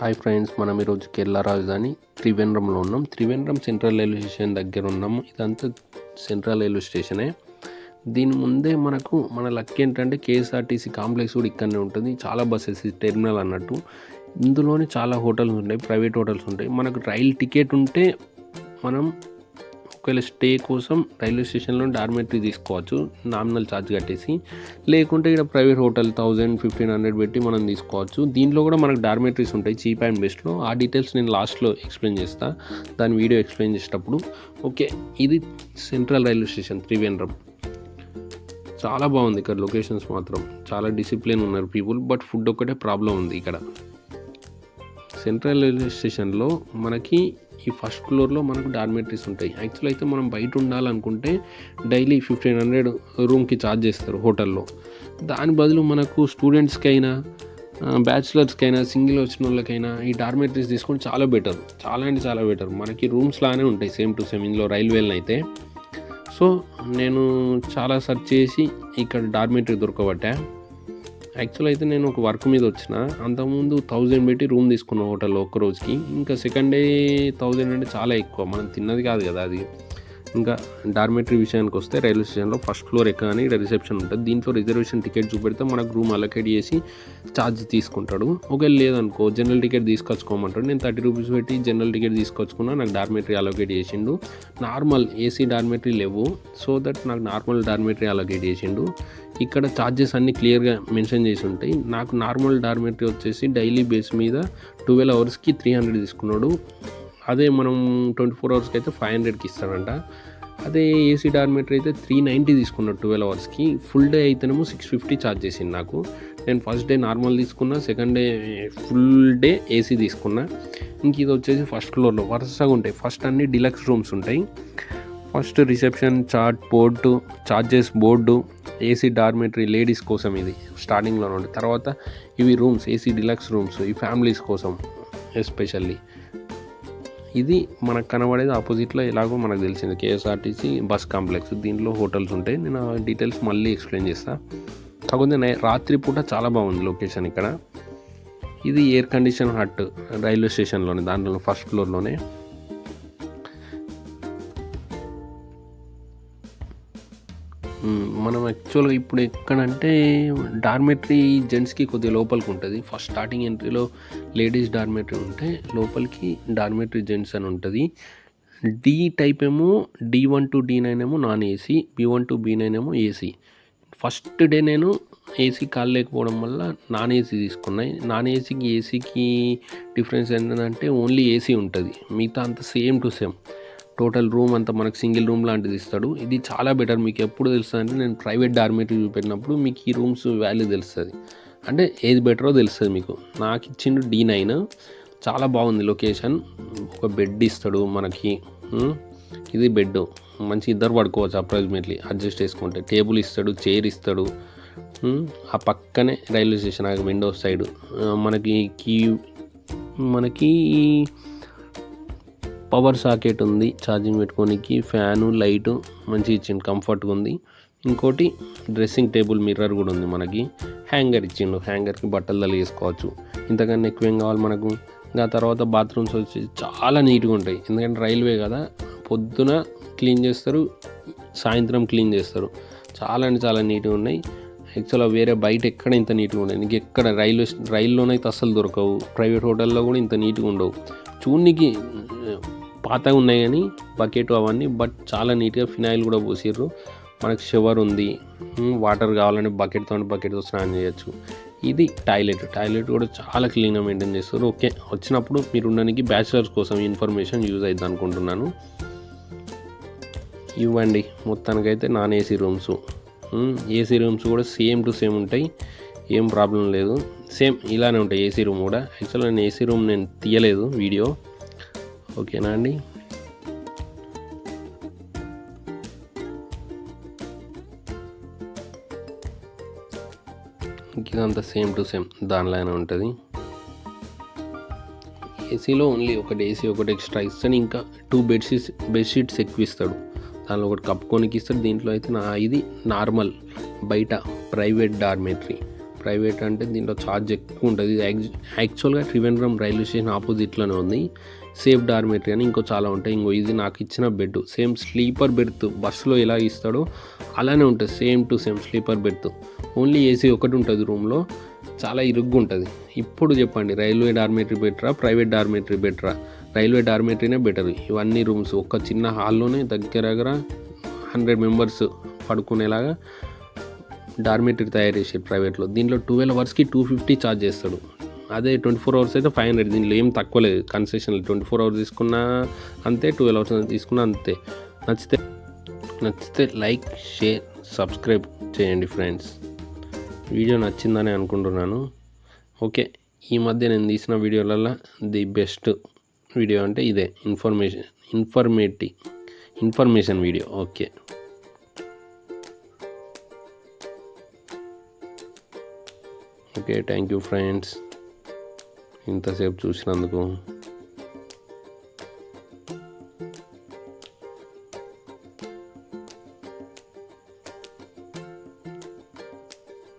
Hi friends మనం ఈరోజు కేరళ రాజధాని త్రివేంద్రంలో ఉన్నాం. త్రివేంద్రం సెంట్రల్ రైల్వే స్టేషన్ దగ్గర ఉన్నాము ఇదంతా సెంట్రల్ రైల్వే స్టేషనే దీని ముందే మనకు మన లక్ ఏంటంటే కేఎస్ఆర్టీసీ కాంప్లెక్స్ కూడా ఇక్కడనే ఉంటుంది. చాలా బస్సెస్ టెర్మినల్ అన్నట్టు. ఇందులోనే చాలా హోటల్స్ ఉంటాయి ప్రైవేట్ హోటల్స్ ఉంటాయి. మనకు రైల్ టికెట్ ఉంటే మనం ఒకవేళ స్టే కోసం రైల్వే స్టేషన్లో డార్మెటరీ తీసుకోవచ్చు నామినల్ ఛార్జ్ కట్టేసి. లేకుంటే ఇక్కడ private hotel thousand fifteen hundred పెట్టి మనం తీసుకోవచ్చు. దీంట్లో కూడా మనకు డార్మెటరీస్ ఉంటాయి చీప్ అండ్ బెస్ట్లో. ఆ డీటెయిల్స్ నేను లాస్ట్లో ఎక్స్ప్లెయిన్ చేస్తాను దాని వీడియో ఎక్స్ప్లెయిన్ చేసేటప్పుడు. ఓకే ఇది సెంట్రల్ రైల్వే స్టేషన్ త్రివేంద్రం. చాలా బాగుంది ఇక్కడ లొకేషన్స్ మాత్రం. చాలా డిసిప్లిన్ ఉన్నారు పీపుల్ బట్ ఫుడ్ ఒక్కటే ప్రాబ్లం ఉంది ఇక్కడ. సెంట్రల్ రైల్వే స్టేషన్లో మనకి ఈ ఫస్ట్ ఫ్లోర్లో మనకు డార్మెటరీస్ ఉంటాయి. యాక్చువల్ అయితే మనం బయట ఉండాలనుకుంటే డైలీ ఫిఫ్టీన్ హండ్రెడ్ రూమ్కి ఛార్జ్ చేస్తారు హోటల్లో. దాని బదులు మనకు స్టూడెంట్స్కి అయినా బ్యాచిలర్స్కి అయినా సింగిల్ వచ్చిన వాళ్ళకైనా ఈ డార్మెటరీస్ తీసుకొని చాలా బెటర్. చాలా అంటే చాలా బెటర్. మనకి రూమ్స్ లానే ఉంటాయి సేమ్ టు సేమ్ ఇందులో రైల్వేలను అయితే. సో నేను చాలా సెర్చ్ చేసి ఇక్కడ డార్మెటరీ దొరకబట్టా యాక్చువల్ అయితే నేను ఒక వర్క్ మీద వచ్చిన. అంతకుముందు థౌజండ్ పెట్టి రూమ్ తీసుకున్న హోటల్లో ఒక్క రోజుకి. ఇంకా సెకండ్ డే థౌజండ్ అంటే చాలా ఎక్కువ. మనం తిన్నది కాదు కదా అది. ఇంకా డార్మెటరీ విషయానికి వస్తే రైల్వే స్టేషన్లో ఫస్ట్ ఫ్లోర్ ఎక్క ఇక్కడ రిసెప్షన్ ఉంటుంది. దీంట్లో రిజర్వేషన్ టికెట్ చూపెడితే మనకు రూమ్ అలొకేట్ చేసి ఛార్జ్ తీసుకుంటాడు. ఒకవేళ లేదనుకో జనరల్ టికెట్ తీసుకొచ్చుకోమంటాడు. నేను థర్టీ రూపీస్ పెట్టి జనరల్ టికెట్ తీసుకొచ్చుకున్నా నాకు డార్మెటరీ అలొకేట్ చేసిండు. నార్మల్ ఏసీ డార్మెటరీ లేవు. సో దట్ నాకు నార్మల్ డార్మెటరీ అలొకేట్ చేసిండు. ఇక్కడ ఛార్జెస్ అన్నీ క్లియర్గా మెన్షన్ చేసి ఉంటాయి. నాకు నార్మల్ డార్మెటరీ వచ్చేసి డైలీ బేస్ మీద ట్వెల్వ్ అవర్స్కి త్రీ హండ్రెడ్ తీసుకున్నాడు. అదే మనం ట్వంటీ ఫోర్ అవర్స్కి అయితే ఫైవ్ హండ్రెడ్కి ఇస్తాడంట. అదే ఏసీ డార్మెటరీ అయితే త్రీ నైంటీ తీసుకున్నాడు ట్వెల్వ్ అవర్స్కి ఫుల్ డే అయితేనేమో సిక్స్ ఫిఫ్టీ ఛార్జ్ చేసింది నాకు. నేను ఫస్ట్ డే నార్మల్ తీసుకున్నా second day full day AC తీసుకున్నా. ఇంక ఇది వచ్చేసి ఫస్ట్ ఫ్లోర్లో వరుసగా ఉంటాయి. ఫస్ట్ అన్ని డిలక్స్ రూమ్స్ ఉంటాయి. First reception chart board charges board AC dormitory ladies కోసం ఇది స్టార్టింగ్లో ఉంటుంది తర్వాత ఇవి రూమ్స్ ఏసీ డిలక్స్ రూమ్స్ ఈ ఫ్యామిలీస్ కోసం ఎస్పెషల్లీ. ఇది మనకు కనబడేది ఆపోజిట్లో ఎలాగో మనకు తెలిసింది. KSRTC bus complex. దీంట్లో హోటల్స్ ఉంటాయి. నేను ఆ డీటెయిల్స్ మళ్ళీ ఎక్స్ప్లెయిన్ చేస్తాను కాకపోతే నై రాత్రిపూట చాలా బాగుంది లొకేషన్ ఇక్కడ. ఇది ఎయిర్ కండిషన్ హట్ రైల్వే స్టేషన్లోనే దాంట్లో ఫస్ట్ ఫ్లోర్లోనే. మనం యాక్చువల్గా ఇప్పుడు ఎక్కడంటే డార్మెటరీ జెంట్స్కి కొద్దిగా లోపలికి ఉంటుంది. ఫస్ట్ స్టార్టింగ్ ఎంట్రీలో లేడీస్ డార్మెటరీ ఉంటే లోపలికి డార్మెటరీ జెంట్స్ అని ఉంటుంది. డి టైప్ ఏమో D one to D nine ఏమో non AC B one to B nine ఏమో ఏసీ ఫస్ట్ డే నేను ఏసీ కాల్ లేకపోవడం వల్ల నాన్ ఏసీ తీసుకున్నాయి నాన్ ఏసీకి ఏసీకి డిఫరెన్స్ ఏంటంటే ఓన్లీ ఏసీ ఉంటుంది. మిగతా అంత same to same total room అంతా మనకు సింగిల్ రూమ్ లాంటిది ఇస్తాడు. ఇది చాలా బెటర్. మీకు ఎప్పుడు తెలుస్తుంది అంటే నేను ప్రైవేట్ డార్మెటరీ చూపెట్టినప్పుడు మీకు ఈ రూమ్స్ వాల్యూ తెలుస్తుంది. అంటే ఏది బెటరో తెలుస్తుంది మీకు. నాకు ఇచ్చిండు డి నైన్. చాలా బాగుంది లొకేషన్. ఒక బెడ్ ఇస్తాడు మనకి. ఇది బెడ్. మంచి ఇద్దరు పడుకోవచ్చు అప్రాక్సిమేట్లీ. అడ్జస్ట్ చేసుకుంటే. టేబుల్ ఇస్తాడు చైర్ ఇస్తాడు. ఆ పక్కనే రైల్వే స్టేషన్ ఆ విండో సైడ్. మనకి కీ మనకి పవర్ సాకెట్ ఉంది ఛార్జింగ్ పెట్టుకోనికి ఫ్యాను లైటు మంచి ఇచ్చిండు కంఫర్ట్గా ఉంది. ఇంకోటి డ్రెస్సింగ్ టేబుల్ మిర్రర్ కూడా ఉంది మనకి. హ్యాంగర్ ఇచ్చిండు హ్యాంగర్కి బట్టలు తలిగేసుకోవచ్చు ఇంతకన్నా ఎక్కువ ఏం కావాలి మనకు? ఇంకా తర్వాత బాత్రూమ్స్ వచ్చి చాలా నీట్గా ఉంటాయి. ఎందుకంటే రైల్వే కదా పొద్దున క్లీన్ చేస్తారు సాయంత్రం క్లీన్ చేస్తారు. చాలా అంటే చాలా నీట్గా ఉన్నాయి. యాక్చువల్గా వేరే బయట ఎక్కడ ఇంత నీట్గా ఉండవు. నీకు ఎక్కడ రైల్వే రైల్లోనైతే అస్సలు దొరకవు. ప్రైవేట్ హోటల్లో కూడా ఇంత నీట్గా ఉండవు. చూడనికి పాతగా ఉన్నాయి కానీ బకెట్ అవన్నీ బట్ చాలా నీట్గా ఫినాయిల్ కూడా పోసిర్రు. మనకు షవర్ ఉంది. వాటర్ కావాలంటే బకెట్తో బకెట్తో స్నానం చేయొచ్చు. ఇది టాయిలెట్ టాయిలెట్ కూడా చాలా క్లీన్గా మెయింటైన్ చేస్తారు. ఓకే వచ్చినప్పుడు మీరు ఉండడానికి బ్యాచిలర్స్ కోసం ఇన్ఫర్మేషన్ యూజ్ అవుతుంది అనుకుంటున్నాను. ఇవ్వండి. మొత్తానికైతే non AC rooms AC rooms కూడా సేమ్ టు సేమ్ ఉంటాయి. ఏం ప్రాబ్లం లేదు. సేమ్ ఇలానే ఉంటాయి ఏసీ రూమ్ కూడా. యాక్చువల్గా నేను ఏసీ రూమ్ నేను తీయలేదు వీడియో ఓకేనా అండి? ఇదంతా సేమ్ టు సేమ్ దానిలానే ఉంటుంది. ఏసీలో ఓన్లీ ఒకటి ఏసీ ఒకటి ఎక్స్ట్రా ఇస్తాను ఇంకా టూ బెడ్షీట్స్ బెడ్షీట్స్ ఎక్కువ ఇస్తాడు. దానిలో ఒకటి కప్పుకోనికి ఇస్తాడు. దీంట్లో అయితే నా ఇది నార్మల్ బయట ప్రైవేట్ డార్మెటరీ. ప్రైవేట్ అంటే దీంట్లో ఛార్జ్ ఎక్కువ ఉంటుంది. యాక్చువల్గా త్రివేంద్రం రైల్వే స్టేషన్ ఆపోజిట్లోనే ఉంది. సేఫ్ డార్మెటరీ అని ఇంకో చాలా ఉంటాయి. ఇంకో ఇది నాకు ఇచ్చిన బెడ్. సేమ్ స్లీపర్ బెర్త్ బస్సులో ఎలా ఇస్తాడో అలానే ఉంటుంది. Same to same sleeper berth only AC ఒకటి ఉంటుంది రూమ్లో. చాలా ఇరుగ్గుంటుంది. ఇప్పుడు చెప్పండి రైల్వే డార్మెటరీ బెటరా ప్రైవేట్ డార్మెటరీ బెటరా? రైల్వే డార్మెటరీనే బెటర్. ఇవన్నీ రూమ్స్. ఒక చిన్న హాల్లోనే దగ్గర దగ్గర హండ్రెడ్ మెంబర్స్ పడుకునేలాగా డార్మేటరీ తయారు చేసే ప్రైవేట్లో. దీంట్లో ట్వెల్వ్ అవర్స్కి టూ ఫిఫ్టీ ఛార్జ్ చేస్తాడు. అదే ట్వంటీ ఫోర్ అవర్స్ అయితే ఫైవ్ హండ్రెడ్ దీంట్లో ఏం తక్కువ లేదు. కన్సెషన్ ట్వంటీ ఫోర్ అవర్స్ తీసుకున్నా అంతే ట్వెల్వ్ అవర్స్ తీసుకున్నా అంతే. నచ్చితే నచ్చితే లైక్ షేర్ సబ్స్క్రైబ్ చేయండి ఫ్రెండ్స్. వీడియో నచ్చిందని అనుకుంటున్నాను. ఓకే ఈ మధ్య నేను తీసిన వీడియోలలో ది బెస్ట్ వీడియో అంటే ఇదే. Information informative information video. Okay. Okay thank you friends ఇంతసేపు చూసినందుకు